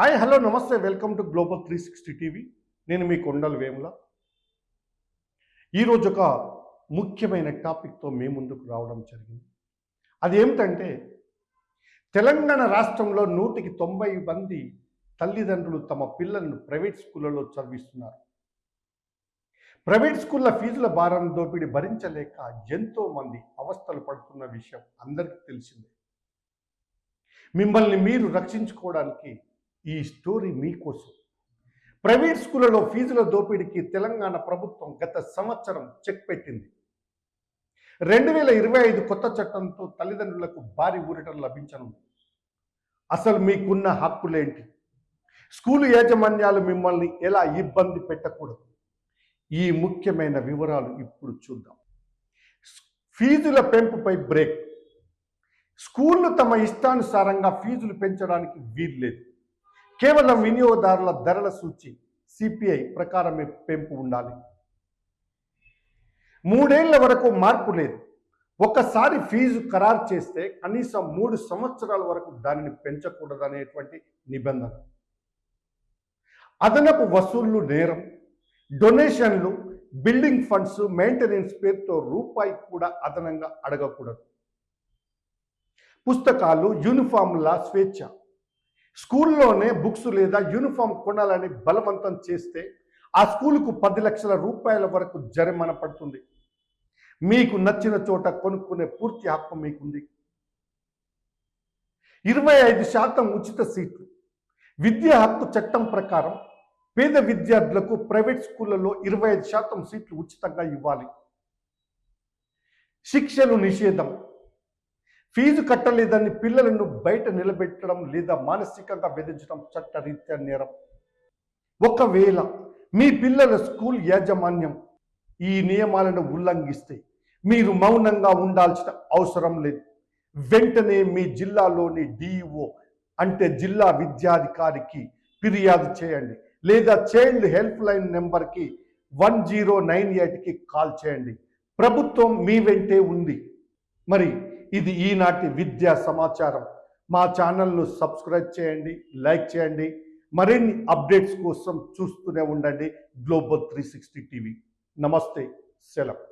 Hi hello నమస్తే. Welcome to Global three sixty TV. నేను మీ కొండల వేముల. ఈరోజు ఒక ముఖ్యమైన టాపిక్తో మీ ముందుకు రావడం జరిగింది. అది ఏమిటంటే తెలంగాణ రాష్ట్రంలో నూటికి తొంభై మంది తల్లిదండ్రులు తమ పిల్లలను ప్రైవేట్ స్కూళ్ళలో చదివిస్తున్నారు. ప్రైవేట్ స్కూళ్ళ ఫీజుల భారం దోపిడీ భరించలేక ఎంతో మంది అవస్థలు పడుతున్న విషయం అందరికీ తెలిసిందే. మిమ్మల్ని మీరు రక్షించుకోవడానికి ఈ స్టోరీ మీకోసం. ప్రైవేట్ స్కూళ్ళలో ఫీజుల దోపిడీకి తెలంగాణ ప్రభుత్వం గత సంవత్సరం చెక్ పెట్టింది. రెండు వేల ఇరవై ఐదు కొత్త చట్టంతో తల్లిదండ్రులకు భారీ ఊరటం లభించనుంది. అసలు మీకున్న హక్కులేంటి? స్కూలు యాజమాన్యాలు మిమ్మల్ని ఎలా ఇబ్బంది పెట్టకూడదు? ఈ ముఖ్యమైన వివరాలు ఇప్పుడు చూద్దాం. ఫీజుల పెంపుపై బ్రేక్. స్కూళ్ళు తమ ఇష్టానుసారంగా ఫీజులు పెంచడానికి వీల్లేదు. కేవలం వినియోగదారుల ధరల సూచి సిపిఐ ప్రకారమే పెంపు ఉండాలి. మూడేళ్ళ వరకు మార్పు లేదు. ఒక్కసారి ఫీజు ఖరారు చేస్తే కనీసం మూడు సంవత్సరాల వరకు దానిని పెంచకూడదనేటువంటి నిబంధన. అదనపు వసూళ్ళు నేరం డొనేషన్లు బిల్డింగ్ ఫండ్స్ మెయింటెనెన్స్ పేరుతో రూపాయి కూడా అదనంగా అడగకూడదు. పుస్తకాలు యూనిఫామ్ల స్వేచ్ఛ స్కూల్లోనే బుక్స్ లేదా యూనిఫామ్ కొనాలని బలవంతం చేస్తే ఆ స్కూలుకు పది లక్షల రూపాయల వరకు జరిమానా పడుతుంది. మీకు నచ్చిన చోట కొనుక్కునే పూర్తి హక్కు మీకుంది. ఇరవై ఐదు శాతం ఉచిత సీట్లు విద్యా హక్కు చట్టం ప్రకారం పేద విద్యార్థులకు ప్రైవేట్ స్కూళ్ళలో ఇరవై ఐదు శాతం సీట్లు ఉచితంగా ఇవ్వాలి. శిక్షలు నిషేధం ఫీజు కట్టలేదని పిల్లలను బయట నిలబెట్టడం లేదా మానసికంగా బెదిరించడం చట్టరీత్యా నేరం. ఒకవేళ మీ పిల్లల స్కూల్ యాజమాన్యం ఈ నియమాలను ఉల్లంఘిస్తే మీరు మౌనంగా ఉండాల్సిన అవసరం లేదు. వెంటనే మీ జిల్లాలోని డిఈఓ అంటే జిల్లా విద్యాధికారికి ఫిర్యాదు చేయండి లేదా చైల్డ్ హెల్ప్ లైన్ నెంబర్కి వన్ జీరో నైన్ ఎయిట్కి కాల్ చేయండి. ప్రభుత్వం మీ వెంటే ఉంది. మరి ఇది ఈనాటి విద్యా సమాచారం. మా ఛానల్ను సబ్స్క్రైబ్ చేయండి లైక్ చేయండి మరిన్ని అప్డేట్స్ కోసం చూస్తూనే ఉండండి. Global three sixty TV. నమస్తే సెలవు.